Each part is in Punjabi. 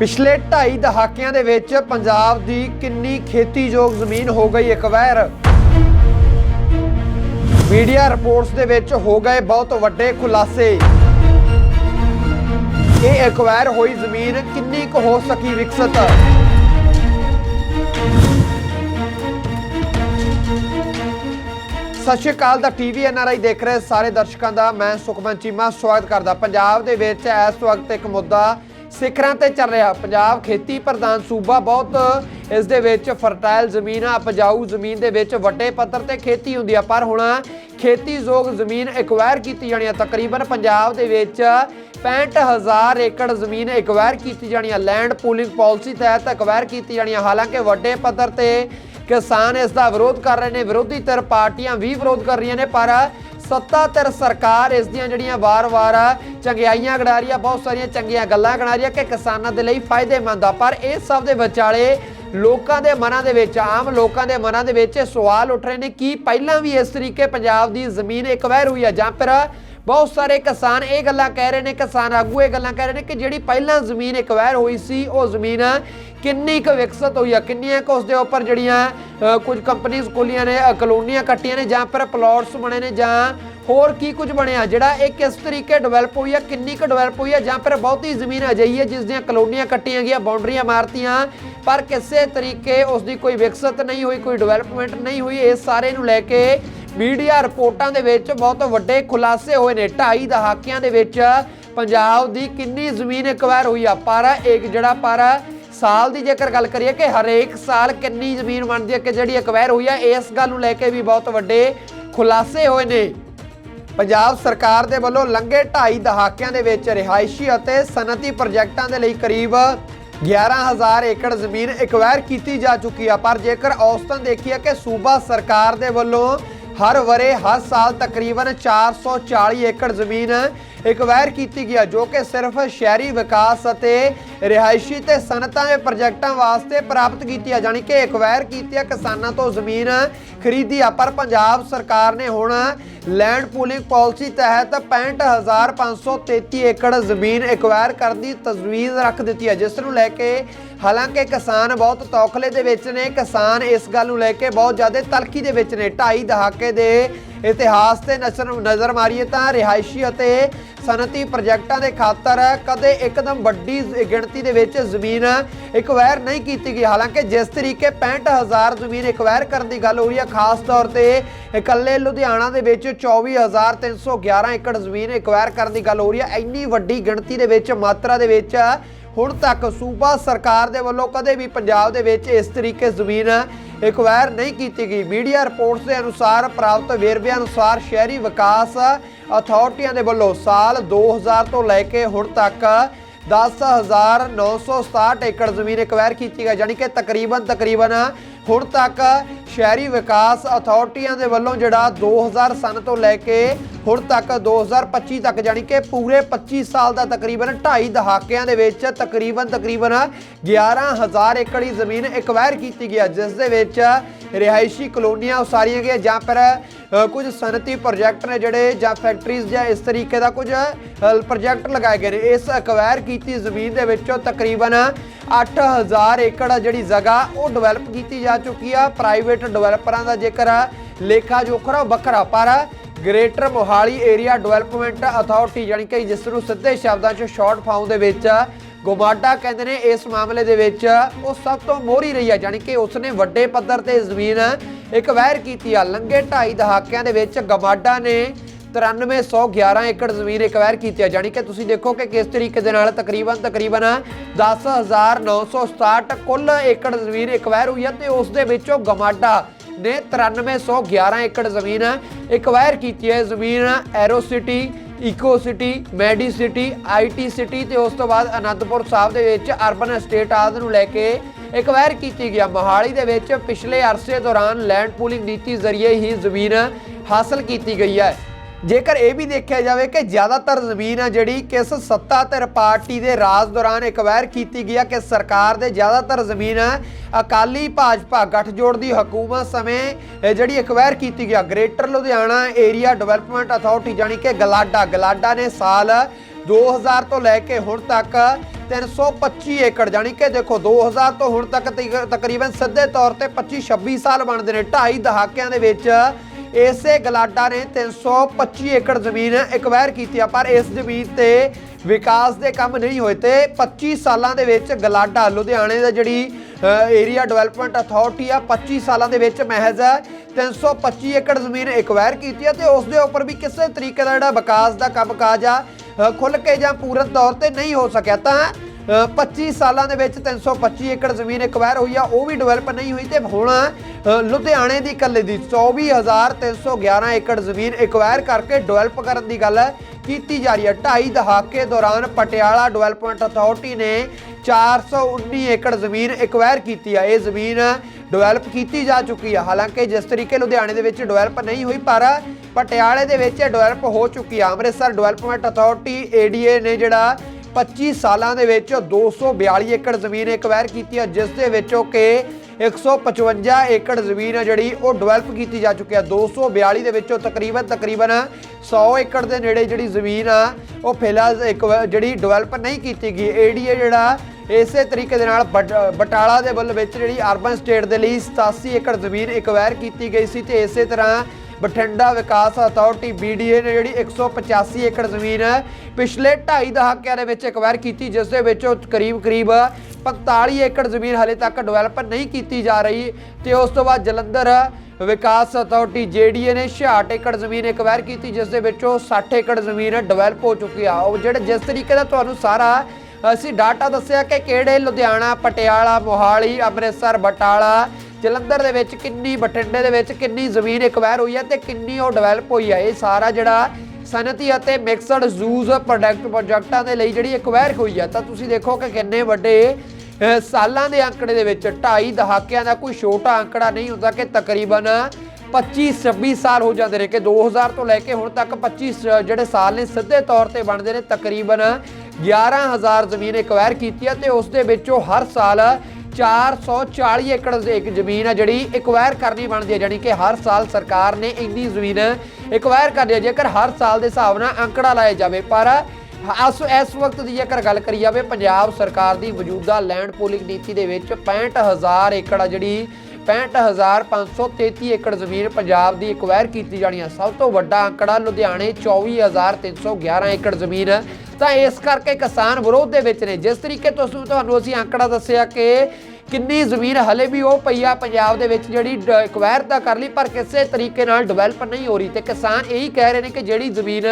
ਪਿਛਲੇ 2.5 ਦਹਾਕਿਆਂ ਦੇ ਵਿੱਚ ਪੰਜਾਬ ਦੀ ਕਿੰਨੀ ਖੇਤੀਯੋਗ ਜ਼ਮੀਨ ਹੋ ਗਈ ਇਕਵੈਰ ਮੀਡੀਆ ਰਿਪੋਰਟਸ ਦੇ ਵਿੱਚ ਹੋ ਗਏ ਬਹੁਤ ਵੱਡੇ ਖੁਲਾਸੇ। ਇਹ ਐਕਵਾਇਰ ਹੋਈ ਜ਼ਮੀਨ ਕਿੰਨੀ ਕੁ ਹੋ ਸਕੀ ਵਿਕਸਿਤ? ਸਤਿ ਸ਼੍ਰੀ ਅਕਾਲ, ਦਾ ਟੀਵੀ ਐਨਆਰਆਈ ਦੇਖ ਰਹੇ ਸਾਰੇ ਦਰਸ਼ਕਾਂ ਦਾ, ਮੈਂ ਸੁਖਮਨ ਚੀਮਾ, ਸਵਾਗਤ ਕਰਦਾ ਪੰਜਾਬ ਦੇ ਵਿੱਚ। ਇਸ ਵਕਤ ਇੱਕ ਮੁੱਦਾ ਸਿਖਰਾਂ ਤੇ ਚੱਲ ਰਿਹਾ। ਪੰਜਾਬ ਖੇਤੀ ਪ੍ਰਧਾਨ ਸੂਬਾ ਬਹੁਤ ਇਸ ਦੇ ਵਿੱਚ ਫਰਟਾਈਲ ਜ਼ਮੀਨ ਆ, ਉਪਜਾਊ ਜ਼ਮੀਨ ਦੇ ਵਿੱਚ ਵੱਡੇ ਪੱਧਰ ਤੇ ਖੇਤੀ ਹੁੰਦੀ ਆ। ਪਰ ਹੁਣ ਖੇਤੀਯੋਗ ਜ਼ਮੀਨ ਐਕਵਾਇਰ ਕੀਤੀ ਜਾਣੀ ਆ। ਤਕਰੀਬਨ ਪੰਜਾਬ ਦੇ ਵਿੱਚ 65000 ਏਕੜ ਜ਼ਮੀਨ ਐਕਵਾਇਰ ਕੀਤੀ ਜਾਣੀ ਆ। ਲੈਂਡ ਪੂਲਿੰਗ ਪਾਲਿਸੀ ਤਹਿਤ ਐਕਵਾਇਰ ਕੀਤੀ ਜਾਣੀ ਆ। ਹਾਲਾਂਕਿ ਵੱਡੇ ਪੱਧਰ ਤੇ ਕਿਸਾਨ ਇਸ ਦਾ ਵਿਰੋਧ ਕਰ ਰਹੇ ਨੇ, ਵਿਰੋਧੀ ਧਿਰ ਪਾਰਟੀਆਂ ਵੀ ਵਿਰੋਧ ਕਰ ਰਹੀਆਂ ਨੇ, ਪਰ ਸੱਤਾ ਧਿਰ ਸਰਕਾਰ ਇਸ ਦੀਆਂ ਜਿਹੜੀਆਂ ਵਾਰ-ਵਾਰ ਚੰਗਿਆਈਆਂ ਗਣਾ ਰਹੀ ਆ, ਬਹੁਤ ਸਾਰੀਆਂ ਚੰਗੀਆਂ ਗੱਲਾਂ ਗਣਾ ਰਹੀ ਆ ਕਿ ਕਿਸਾਨਾਂ ਦੇ ਲਈ ਫਾਇਦੇਮੰਦ ਆ, ਪਰ ਇਹ ਸਭ ਦੇ ਵਿਚਾਲੇ ਲੋਕਾਂ ਦੇ ਮਨਾਂ ਦੇ ਵਿੱਚ, ਆਮ ਲੋਕਾਂ ਦੇ ਮਨਾਂ ਦੇ ਵਿੱਚ ਇਹ ਸਵਾਲ ਉੱਠ ਰਹੇ ਨੇ ਕਿ ਪਹਿਲਾਂ ਵੀ ਇਸ ਤਰੀਕੇ ਪੰਜਾਬ ਦੀ ਜ਼ਮੀਨ ਇੱਕ ਵਹਿਰ ਹੋਈ ਆ ਜਾਂ ਫਿਰ ਬਹੁਤ ਸਾਰੇ ਕਿਸਾਨ ਇਹ ਗੱਲਾਂ ਕਹਿ ਰਹੇ ਨੇ, ਕਿਸਾਨ ਆਗੂ ਇਹ ਗੱਲਾਂ ਕਹਿ ਰਹੇ ਨੇ ਕਿ ਜਿਹੜੀ ਪਹਿਲਾਂ ਜ਼ਮੀਨ ਇਕਵੈਰ ਹੋਈ ਸੀ, ਉਹ ਜ਼ਮੀਨ ਕਿੰਨੀ ਕੁ ਵਿਕਸਿਤ ਹੋਈ ਆ, ਕਿੰਨੀਆਂ ਕੁ ਉਸ ਦੇ ਉੱਪਰ ਜਿਹੜੀਆਂ ਕੁਝ ਕੰਪਨੀਆਂ ਖੋਲੀਆਂ ਨੇ ਕਲੋਨੀਆਂ ਕੱਟੀਆਂ ਨੇ ਜਾਂ ਫਿਰ ਪਲਾਟਸ ਬਣੇ ਨੇ ਜਾਂ ਹੋਰ ਕੀ ਕੁਝ ਬਣਿਆ, ਜਿਹੜਾ ਇਹ ਕਿਸ ਤਰੀਕੇ ਡਿਵੈਲਪ ਹੋਈ ਆ, ਕਿੰਨੀ ਕੁ ਡਿਵੈਲਪ ਹੋਈ ਹੈ ਜਾਂ ਫਿਰ ਬਹੁਤੀ ਜ਼ਮੀਨ ਅਜਿਹੀ ਹੈ ਜਿਸ ਦੀਆਂ ਕਲੋਨੀਆਂ ਕੱਟੀਆਂ ਗਈਆਂ ਬਾਉਂਡਰੀਆਂ ਮਾਰਤੀਆਂ, ਪਰ ਕਿਸੇ ਤਰੀਕੇ ਉਸ ਦੀ ਕੋਈ ਵਿਕਸਤ ਨਹੀਂ ਹੋਈ, ਕੋਈ ਡਿਵੈਲਪਮੈਂਟ ਨਹੀਂ ਹੋਈ ਇਸ ਸਾਰੇ ਨੂੰ ਲੈ ਕੇ ਮੀਡੀਆ ਰਿਪੋਰਟਾਂ ਦੇ ਵਿੱਚ ਬਹੁਤ ਵੱਡੇ ਖੁਲਾਸੇ ਹੋਏ ਨੇ। ਢਾਈ ਦਹਾਕਿਆਂ ਦੇ ਵਿੱਚ ਪੰਜਾਬ ਦੀ ਕਿੰਨੀ ਜ਼ਮੀਨ ਐਕਵਾਇਰ ਹੋਈ ਆ? ਪਰ ਇੱਕ ਜਿਹੜਾ ਪਰ ਸਾਲ ਦੀ ਜੇਕਰ ਗੱਲ ਕਰੀਏ ਕਿ ਹਰੇਕ ਸਾਲ ਕਿੰਨੀ ਜ਼ਮੀਨ ਬਣਦੀ ਹੈ ਕਿ ਜਿਹੜੀ ਐਕਵਾਇਰ ਹੋਈ ਆ, ਇਸ ਗੱਲ ਨੂੰ ਲੈ ਕੇ ਵੀ ਬਹੁਤ ਵੱਡੇ ਖੁਲਾਸੇ ਹੋਏ ਨੇ। ਪੰਜਾਬ ਸਰਕਾਰ ਦੇ ਵੱਲੋਂ ਲੰਘੇ 2.5 ਦਹਾਕਿਆਂ ਦੇ ਵਿੱਚ ਰਿਹਾਇਸ਼ੀ ਅਤੇ ਸਨਅਤੀ ਪ੍ਰੋਜੈਕਟਾਂ ਦੇ ਲਈ ਕਰੀਬ 11000 ਏਕੜ ਜ਼ਮੀਨ ਐਕਵਾਇਰ ਕੀਤੀ ਜਾ ਚੁੱਕੀ ਆ। ਪਰ ਜੇਕਰ ਔਸਤਨ ਦੇਖੀਏ ਕਿ ਸੂਬਾ ਸਰਕਾਰ ਦੇ ਵੱਲੋਂ ਹਰ ਵਰੇ ਹਰ ਸਾਲ ਤਕਰੀਬਨ 440 ਏਕੜ ਜ਼ਮੀਨ ਐਕਵਾਇਰ ਕੀਤੀ ਗਿਆ ਜੋ ਕਿ ਸਿਰਫ ਸ਼ਹਿਰੀ ਵਿਕਾਸ ਅਤੇ ਰਿਹਾਇਸ਼ੀ ਤੇ ਸਨਅਤਾਂ ਦੇ ਪ੍ਰੋਜੈਕਟਾਂ ਵਾਸਤੇ ਪ੍ਰਾਪਤ ਕੀਤੀ ਆ ਜਾਣੀ ਕਿ ਐਕਵਾਇਰ ਕੀਤੀ ਆ ਕਿਸਾਨਾਂ ਤੋਂ ਜ਼ਮੀਨ ਖਰੀਦੀ ਆ। ਪਰ ਪੰਜਾਬ ਸਰਕਾਰ ਨੇ ਹੁਣ ਲੈਂਡ ਪੂਲਿੰਗ ਪਾਲਿਸੀ ਤਹਿਤ 65533 ਏਕੜ ਜ਼ਮੀਨ ਐਕਵਾਇਰ ਕਰਨ ਦੀ ਤਜਵੀਜ਼ ਰੱਖ ਦਿੱਤੀ ਹੈ ਜਿਸ ਨੂੰ ਲੈ ਕੇ ਹਾਲਾਂਕਿ ਕਿਸਾਨ ਬਹੁਤ ਤੌਖਲੇ ਦੇ ਵਿੱਚ ਨੇ। ਕਿਸਾਨ ਇਸ ਗੱਲ ਨੂੰ ਲੈ ਕੇ ਬਹੁਤ ਜ਼ਿਆਦਾ ਤਲਖੀ ਦੇ ਵਿੱਚ ਨੇ। ਢਾਈ ਦਹਾਕੇ ਦੇ ਇਤਿਹਾਸ ਤੇ ਨਜ਼ਰ ਨਜ਼ਰ ਮਾਰੀਏ ਤਾਂ ਰਿਹਾਇਸ਼ੀ ਅਤੇ ਸਨਅਤੀ ਪ੍ਰੋਜੈਕਟਾਂ ਦੇ ਖਾਤਰ ਕਦੇ ਇੱਕਦਮ ਵੱਡੀ ਗਿਣਤੀ ਦੇ ਵਿੱਚ ਜ਼ਮੀਨ ਐਕਵਾਇਰ ਨਹੀਂ ਕੀਤੀ ਗਈ। ਹਾਲਾਂਕਿ ਜਿਸ ਤਰੀਕੇ 65000 ਜ਼ਮੀਨ ਐਕਵਾਇਰ ਕਰਨ ਦੀ ਗੱਲ ਹੋ ਰਹੀ ਹੈ, ਖਾਸ ਤੌਰ ਤੇ ਇਕੱਲੇ ਲੁਧਿਆਣਾ ਦੇ ਵਿੱਚ 24311 ਏਕੜ ਜ਼ਮੀਨ ਐਕਵਾਇਰ ਕਰਨ ਦੀ ਗੱਲ ਹੋ ਰਹੀ ਹੈ। ਇੰਨੀ ਵੱਡੀ ਗਿਣਤੀ ਦੇ ਵਿੱਚ ਮਾਤਰਾ ਦੇ ਵਿੱਚ ਹੁਣ ਤੱਕ ਸੂਬਾ ਸਰਕਾਰ ਦੇ ਵੱਲੋਂ ਕਦੇ ਵੀ ਪੰਜਾਬ ਦੇ ਵਿੱਚ ਇਸ ਤਰੀਕੇ ਜ਼ਮੀਨ ਐਕਵਾਇਰ ਨਹੀਂ ਕੀਤੀ ਗਈ। ਮੀਡੀਆ ਰਿਪੋਰਟਸ ਦੇ ਅਨੁਸਾਰ ਪ੍ਰਾਪਤ ਵੇਰਵਿਆਂ ਅਨੁਸਾਰ ਸ਼ਹਿਰੀ ਵਿਕਾਸ ਅਥਾਰਟੀਆਂ ਦੇ ਵੱਲੋਂ ਸਾਲ 2000 ਤੋਂ ਲੈ ਕੇ ਹੁਣ ਤੱਕ 10967 ਏਕੜ ਜ਼ਮੀਨ ਐਕਵਾਇਰ ਕੀਤੀ ਗਈ ਯਾਨੀ ਕਿ ਤਕਰੀਬਨ ਤਕਰੀਬਨ ਹੁਣ ਤੱਕ ਸ਼ਹਿਰੀ ਵਿਕਾਸ ਅਥਾਰਟੀਆਂ ਦੇ ਵੱਲੋਂ ਜਿਹੜਾ 2000 ਸਨ ਤੋਂ ਲੈ ਕੇ ਹੁਣ ਤੱਕ 2025 ਤੱਕ ਯਾਨੀ ਕਿ ਪੂਰੇ 25 ਸਾਲ ਦਾ ਤਕਰੀਬਨ 2.5 ਦਹਾਕਿਆਂ ਦੇ ਵਿੱਚ ਤਕਰੀਬਨ ਤਕਰੀਬਨ 11000 ਏਕੜ ਦੀ ਜ਼ਮੀਨ ਐਕਵਾਇਰ ਕੀਤੀ ਗਈ ਹੈ, ਜਿਸ ਦੇ ਵਿੱਚ ਰਿਹਾਇਸ਼ੀ ਕਲੋਨੀਆਂ ਉਸਾਰੀਆਂ ਗਈਆਂ ਜਾਂ ਫਿਰ ਕੁਝ ਸਨਅਤੀ ਪ੍ਰੋਜੈਕਟ ਨੇ ਜਿਹੜੇ ਜਾਂ ਫੈਕਟਰੀਜ਼ ਜਾਂ ਇਸ ਤਰੀਕੇ ਦਾ ਕੁਝ ਪ੍ਰੋਜੈਕਟ ਲਗਾਏ ਗਏ ਨੇ। ਇਸ ਐਕਵਾਇਰ ਕੀਤੀ ਜ਼ਮੀਨ ਦੇ ਵਿੱਚੋਂ ਤਕਰੀਬਨ 8000 ਏਕੜ ਜਿਹੜੀ ਜਗ੍ਹਾ ਉਹ ਡਿਵੈਲਪ ਕੀਤੀ ਜਾ ਚੁੱਕੀ ਆ। ਪ੍ਰਾਈਵੇਟ ਡਿਵੈਲਪਰਾਂ ਦਾ ਜੇਕਰ ਲੇਖਾ ਜੋਖਰਾ ਵੱਖਰਾ, ਪਰ greater Mohali area development authority ਯਾਨੀ ਕਿ ਜਿਸ ਨੂੰ ਸਿੱਧੇ ਸ਼ਬਦਾਂ 'ਚ ਸ਼ਾਰਟ ਫਾਰਮ ਦੇ ਵਿੱਚ ਗੋਮਾਡਾ ਕਹਿੰਦੇ ਨੇ, ਇਸ ਮਾਮਲੇ ਦੇ ਵਿੱਚ ਉਹ ਸਭ ਤੋਂ ਮੋਹਰੀ ਰਹੀ ਹੈ ਯਾਨੀ ਕਿ ਉਸਨੇ ਵੱਡੇ ਪੱਧਰ ਤੇ ਜ਼ਮੀਨ ਐਕਵਾਇਰ ਕੀਤੀ ਆ। ਲੰਘੇ ਢਾਈ ਦਹਾਕਿਆਂ ਦੇ ਵਿੱਚ ਗਮਾਡਾ ਨੇ 9311 ਏਕੜ ਜ਼ਮੀਨ ਐਕਵਾਇਰ ਕੀਤੀ ਹੈ। ਯਾਨੀ ਕਿ ਤੁਸੀਂ ਦੇਖੋ ਕਿ ਕਿਸ ਤਰੀਕੇ ਦੇ ਨਾਲ ਤਕਰੀਬਨ ਤਕਰੀਬਨ 10967 ਕੁੱਲ ਏਕੜ ਜ਼ਮੀਨ ਐਕਵਾਇਰ ਹੋਈ ਹੈ ਤੇ ਉਸ ਦੇ ਵਿੱਚੋਂ ਗਮਾਡਾ ਨੇ 9311 ਏਕੜ ਜ਼ਮੀਨ ਐਕਵਾਇਰ ਕੀਤੀ ਹੈ। ਜ਼ਮੀਨ aerocity ecocity medicity IT city ਤੇ ਉਸ ਤੋਂ ਬਾਅਦ ਅਨੰਦਪੁਰ ਸਾਹਿਬ ਦੇ ਵਿੱਚ ਅਰਬਨ ਐਸਟੇਟ ਆਦਿ ਨੂੰ ਲੈ ਕੇ ਐਕਵਾਇਰ ਕੀਤੀ ਗਿਆ। ਮੋਹਾਲੀ ਦੇ ਵਿੱਚ ਪਿਛਲੇ ਅਰਸੇ ਦੌਰਾਨ ਲੈਂਡ ਪੂਲਿੰਗ ਨੀਤੀ ਜ਼ਰੀਏ ਹੀ ਜ਼ਮੀਨ ਹਾਸਲ ਕੀਤੀ ਗਈ ਹੈ। ਜੇਕਰ ਇਹ ਵੀ ਦੇਖਿਆ ਜਾਵੇ ਕਿ ਜ਼ਿਆਦਾਤਰ ਜ਼ਮੀਨ ਆ ਜਿਹੜੀ ਕਿਸ ਸੱਤਾ ਧਿਰ ਪਾਰਟੀ ਦੇ ਰਾਜ ਦੌਰਾਨ ਐਕਵਾਇਰ ਕੀਤੀ ਗਈ ਆ ਕਿ ਸਰਕਾਰ ਦੇ ਜ਼ਿਆਦਾਤਰ ਜ਼ਮੀਨ ਅਕਾਲੀ ਭਾਜਪਾ ਗੱਠਜੋੜ ਦੀ ਹਕੂਮਤ ਸਮੇਂ ਜਿਹੜੀ ਐਕਵਾਇਰ ਕੀਤੀ ਗਿਆ greater Ludhiana area development authority ਜਾਨੀ ਕਿ ਗਲਾਡਾ ਗਲਾਡਾ ਨੇ ਸਾਲ 2000 ਤੋਂ ਲੈ ਕੇ ਹੁਣ ਤੱਕ 325 ਏਕੜ ਜਾਨੀ ਕਿ ਦੇਖੋ 2000 ਤੋਂ ਹੁਣ ਤੱਕ ਤਕ- ਤਕਰੀਬਨ ਸਿੱਧੇ ਤੌਰ ਤੇ 25 26 ਸਾਲ ਬਣਦੇ ਨੇ, ਢਾਈ ਦਹਾਕਿਆਂ ਦੇ ਵਿੱਚ ਇਸੇ ਗਲਾਡਾ ਨੇ 325 ਏਕੜ ਜ਼ਮੀਨ ਐਕਵਾਇਰ ਕੀਤੀ ਆ ਪਰ ਇਸ ਜ਼ਮੀਨ ਤੇ ਵਿਕਾਸ ਦੇ ਕੰਮ ਨਹੀਂ ਹੋਏ ਤੇ 25 ਸਾਲਾਂ ਦੇ ਵਿੱਚ ਗਲਾਡਾ ਲੁਧਿਆਣੇ ਦਾ ਜਿਹੜੀ ਏਰੀਆ ਡਿਵੈਲਪਮੈਂਟ ਅਥਾਰਟੀ ਆ 25 ਸਾਲਾਂ ਦੇ ਵਿੱਚ ਮਹਿਜ਼ 325 ਏਕੜ ਜ਼ਮੀਨ ਐਕਵਾਇਰ ਕੀਤੀ ਆ ਤੇ ਉਸ ਦੇ ਉੱਪਰ ਵੀ ਕਿਸੇ ਤਰੀਕੇ ਦਾ ਜਿਹੜਾ ਵਿਕਾਸ ਦਾ ਕੰਮਕਾਜ ਆ ਅ, ਖੁੱਲ ਕੇ ਜਾਂ ਪੂਰਨ ਤੌਰ ਤੇ ਨਹੀਂ ਹੋ ਸਕਿਆ। ਤਾਂ 25 ਸਾਲਾਂ ਦੇ ਵਿੱਚ 325 ਏਕੜ ਜ਼ਮੀਨ ਐਕਵਾਇਰ ਹੋਈ ਆ, ਉਹ ਵੀ ਡਿਵੈਲਪ ਨਹੀਂ ਹੋਈ ਤੇ ਹੁਣ ਲੁਧਿਆਣੇ ਦੀ ਇਕੱਲੇ ਦੀ 24311 ਏਕੜ ਜ਼ਮੀਨ ਐਕਵਾਇਰ ਕਰਕੇ ਡਿਵੈਲਪ ਕਰਨ ਦੀ ਗੱਲ ਕੀਤੀ ਜਾ ਰਹੀ ਹੈ ਢਾਈ ਦਹਾਕੇ ਦੌਰਾਨ ਪਟਿਆਲਾ ਡਿਵੈਲਪਮੈਂਟ ਅਥਾਰਟੀ ਨੇ 419 ਏਕੜ ਜ਼ਮੀਨ ਐਕਵਾਇਰ ਕੀਤੀ ਆ। ਇਹ ਜ਼ਮੀਨ ਡਿਵੈਲਪ ਕੀਤੀ ਜਾ ਚੁੱਕੀ ਆ। ਹਾਲਾਂਕਿ ਜਿਸ ਤਰੀਕੇ ਲੁਧਿਆਣੇ ਦੇ ਵਿੱਚ ਡਿਵੈਲਪ ਨਹੀਂ ਹੋਈ, ਪਰ ਪਟਿਆਲੇ ਦੇ ਵਿੱਚ ਡਿਵੈਲਪ ਹੋ ਚੁੱਕੀ ਆ। ਅੰਮ੍ਰਿਤਸਰ ਡਿਵੈਲਪਮੈਂਟ ਅਥਾਰਟੀ, ਏਡੀਏ ਨੇ ਜਿਹੜਾ 25 ਸਾਲਾਂ ਦੇ ਵਿੱਚ 242 ਏਕੜ ਜ਼ਮੀਨ ਐਕਵਾਇਰ ਕੀਤੀ ਹੈ, ਜਿਸ ਦੇ ਵਿੱਚੋਂ ਕਿ 155 ਏਕੜ ਜ਼ਮੀਨ ਹੈ ਜਿਹੜੀ ਉਹ ਡਿਵੈਲਪ ਕੀਤੀ ਜਾ ਚੁੱਕੀ ਹੈ। 242 ਦੇ ਵਿੱਚੋਂ ਤਕਰੀਬਨ ਤਕਰੀਬਨ 100 ਏਕੜ ਦੇ ਨੇੜੇ ਜਿਹੜੀ ਜ਼ਮੀਨ ਆ, ਉਹ ਫਿਲਹਾਲ ਇੱਕ ਜਿਹੜੀ ਡਿਵੈਲਪ ਨਹੀਂ ਕੀਤੀ ਗਈ। ਏਡੀਏ ਜਿਹੜਾ ਇਸੇ ਤਰੀਕੇ ਦੇ ਨਾਲ ਬਟ- ਬਟਾਲਾ ਦੇ ਵੱਲ ਵਿੱਚ ਜਿਹੜੀ ਅਰਬਨ ਸਟੇਟ ਦੇ ਲਈ 87 ਏਕੜ ਜ਼ਮੀਨ ਐਕਵਾਇਰ ਕੀਤੀ ਗਈ ਸੀ ਤੇ ਇਸੇ ਤਰ੍ਹਾਂ ਬਠਿੰਡਾ ਵਿਕਾਸ ਅਥਾਰਟੀ BDA ਨੇ ਜਿਹੜੀ 185 ਏਕੜ ਜ਼ਮੀਨ ਪਿਛਲੇ 2.5 ਦਹਾਕਿਆਂ ਦੇ ਵਿੱਚ ਐਕਵਾਇਰ ਕੀਤੀ, ਜਿਸ ਦੇ ਵਿੱਚੋਂ ਕਰੀਬ ਕਰੀਬ 45 ਏਕੜ ਜ਼ਮੀਨ ਹਲੇ ਤੱਕ ਡਿਵੈਲਪ ਨਹੀਂ ਕੀਤੀ ਜਾ ਰਹੀ ਤੇ ਉਸ ਤੋਂ ਬਾਅਦ ਜਲੰਧਰ ਵਿਕਾਸ ਅਥਾਰਟੀ JDA ਨੇ 66 ਏਕੜ ਜ਼ਮੀਨ ਐਕਵਾਇਰ ਕੀਤੀ, ਜਿਸ ਦੇ ਵਿੱਚੋਂ 60 ਏਕੜ ਜ਼ਮੀਨ ਡਿਵੈਲਪ ਹੋ ਚੁੱਕੀ ਆ। ਉਹ ਜਿਹੜੇ ਜਿਸ ਤਰੀਕੇ ਦਾ ਤੁਹਾਨੂੰ ਸਾਰਾ ਅਸੀਂ ਡਾਟਾ ਦੱਸਿਆ ਕਿ ਕਿਹੜੇ ਲੁਧਿਆਣਾ, ਪਟਿਆਲਾ, ਮੋਹਾਲੀ, ਅੰਮ੍ਰਿਤਸਰ, ਬਟਾਲਾ ਜਲੰਧਰ ਦੇ ਵਿੱਚ ਕਿੰਨੀ ਬਠਿੰਡੇ ਦੇ ਵਿੱਚ ਕਿੰਨੀ ਜ਼ਮੀਨ ਐਕਵਾਇਰ ਹੋਈ ਹੈ ਤੇ ਕਿੰਨੀ ਉਹ ਡਿਵੈਲਪ ਹੋਈ ਹੈ। ਇਹ ਸਾਰਾ ਜਿਹੜਾ ਸਨਅਤੀ ਅਤੇ ਮਿਕਸਡ ਜ਼ੂਜ਼ ਪ੍ਰੋਡਕਟ ਪ੍ਰੋਜੈਕਟਾਂ ਦੇ ਲਈ ਜਿਹੜੀ ਐਕਵਾਇਰ ਹੋਈ ਹੈ, ਤਾਂ ਤੁਸੀਂ ਦੇਖੋ ਕਿ ਕਿੰਨੇ ਵੱਡੇ ਸਾਲਾਂ ਦੇ ਅੰਕੜੇ ਦੇ ਵਿੱਚ, ਢਾਈ ਦਹਾਕਿਆਂ ਦਾ ਕੋਈ ਛੋਟਾ ਅੰਕੜਾ ਨਹੀਂ ਹੁੰਦਾ ਕਿ ਤਕਰੀਬਨ 25 26 ਸਾਲ ਹੋ ਜਾਂਦੇ ਨੇ ਕਿ 2000 ਤੋਂ ਲੈ ਕੇ ਹੁਣ ਤੱਕ 25 ਸ- ਜਿਹੜੇ ਸਾਲ ਨੇ ਸਿੱਧੇ ਤੌਰ ਤੇ ਬਣਦੇ ਨੇ, ਤਕਰੀਬਨ 11000 ਜ਼ਮੀਨ ਐਕਵਾਇਰ ਕੀਤੀ ਹੈ ਤੇ ਉਸ ਦੇ ਵਿੱਚੋਂ ਹਰ ਸਾਲ 440 ਏਕੜ ਜ਼- ਇੱਕ ਜ਼ਮੀਨ ਹੈ ਜਿਹੜੀ ਐਕਵਾਇਰ ਕਰਨੀ ਬਣਦੀ ਹੈ ਯਾਨੀ ਕਿ ਹਰ ਸਾਲ ਸਰਕਾਰ ਨੇ ਇੰਨੀ ਜ਼ਮੀਨ ਐਕਵਾਇਰ ਕਰਦੀ ਹੈ ਜੇਕਰ ਹਰ ਸਾਲ ਦੇ ਹਿਸਾਬ ਨਾਲ ਅੰਕੜਾ ਲਾਇਆ ਜਾਵੇ। ਪਰ ਅਸ, ਇਸ ਵਕਤ ਦੀ ਜੇਕਰ ਗੱਲ ਕਰੀ ਜਾਵੇ, ਪੰਜਾਬ ਸਰਕਾਰ ਦੀ ਮੌਜੂਦਾ ਲੈਂਡ ਪੂਲਿੰਗ ਨੀਤੀ ਦੇ ਵਿੱਚ 65000 ਏਕੜ ਆ ਜਿਹੜੀ 65533 ਏਕੜ ਜ਼ਮੀਨ ਪੰਜਾਬ ਦੀ ਐਕਵਾਇਰ ਕੀਤੀ ਜਾਣੀ ਹੈ ਸਭ ਤੋਂ ਵੱਡਾ ਅੰਕੜਾ ਲੁਧਿਆਣੇ 24311 ਏਕੜ ਜ਼ਮੀਨ ਤਾਂ ਇਸ ਕਰਕੇ ਕਿਸਾਨ ਵਿਰੋਧ ਦੇ ਵਿੱਚ ਨੇ। ਜਿਸ ਤਰੀਕੇ ਤੁਸੀਂ ਤੁਹਾਨੂੰ ਅਸੀਂ ਅੰਕੜਾ ਦੱਸਿਆ ਕਿ ਕਿੰਨੀ ਜ਼ਮੀਨ ਹਲੇ ਵੀ ਉਹ ਪਈ ਆ ਪੰਜਾਬ ਦੇ ਵਿੱਚ ਜਿਹੜੀ ਐਕਵਾਇਰ ਤਾਂ ਕਰ ਲਈ, ਪਰ ਕਿਸੇ ਤਰੀਕੇ ਨਾਲ ਡਿਵੈਲਪ ਨਹੀਂ ਹੋ ਰਹੀ ਤੇ ਕਿਸਾਨ ਇਹੀ ਕਹਿ ਰਹੇ ਨੇ ਕਿ ਜਿਹੜੀ ਜ਼ਮੀਨ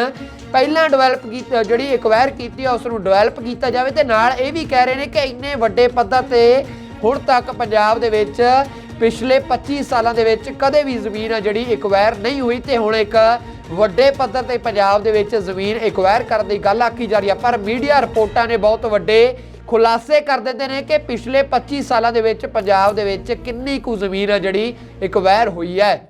ਪਹਿਲਾਂ ਡਿਵੈਲਪ ਕੀਤੀ ਜਿਹੜੀ ਐਕਵਾਇਰ ਕੀਤੀ ਆ ਉਸ ਨੂੰ ਡਿਵੈਲਪ ਕੀਤਾ ਜਾਵੇ ਤੇ ਨਾਲ ਇਹ ਵੀ ਕਹਿ ਰਹੇ ਨੇ ਕਿ ਇੰਨੇ ਵੱਡੇ ਪੱਧਰ ਤੇ ਹੁਣ ਤੱਕ ਪੰਜਾਬ ਦੇ ਵਿੱਚ ਪਿਛਲੇ 25 ਸਾਲਾਂ ਦੇ ਵਿੱਚ ਕਦੇ ਵੀ ਜ਼ਮੀਨ ਆ ਜਿਹੜੀ ਐਕਵਾਇਰ ਨਹੀਂ ਹੋਈ ਤੇ ਹੁਣ ਇੱਕ ਵੱਡੇ ਪੱਧਰ ਤੇ ਪੰਜਾਬ ਦੇ ਵਿੱਚ ਜ਼ਮੀਨ ਐਕਵਾਇਰ ਕਰਨ ਦੀ ਗੱਲ ਆਖੀ ਜਾ ਰਹੀ ਹੈ ਪਰ ਮੀਡੀਆ ਰਿਪੋਰਟਾਂ ਨੇ ਬਹੁਤ ਵੱਡੇ ਖੁਲਾਸੇ ਕਰ ਦਿੰਦੇ ਨੇ ਕਿ ਪਿਛਲੇ 25 ਸਾਲਾਂ ਦੇ ਵਿੱਚ ਪੰਜਾਬ ਦੇ ਵਿੱਚ ਕਿੰਨੀ ਕੁ ਜ਼ਮੀਨ ਹੈ ਜਿਹੜੀ ਐਕਵਾਇਰ ਹੋਈ ਹੈ।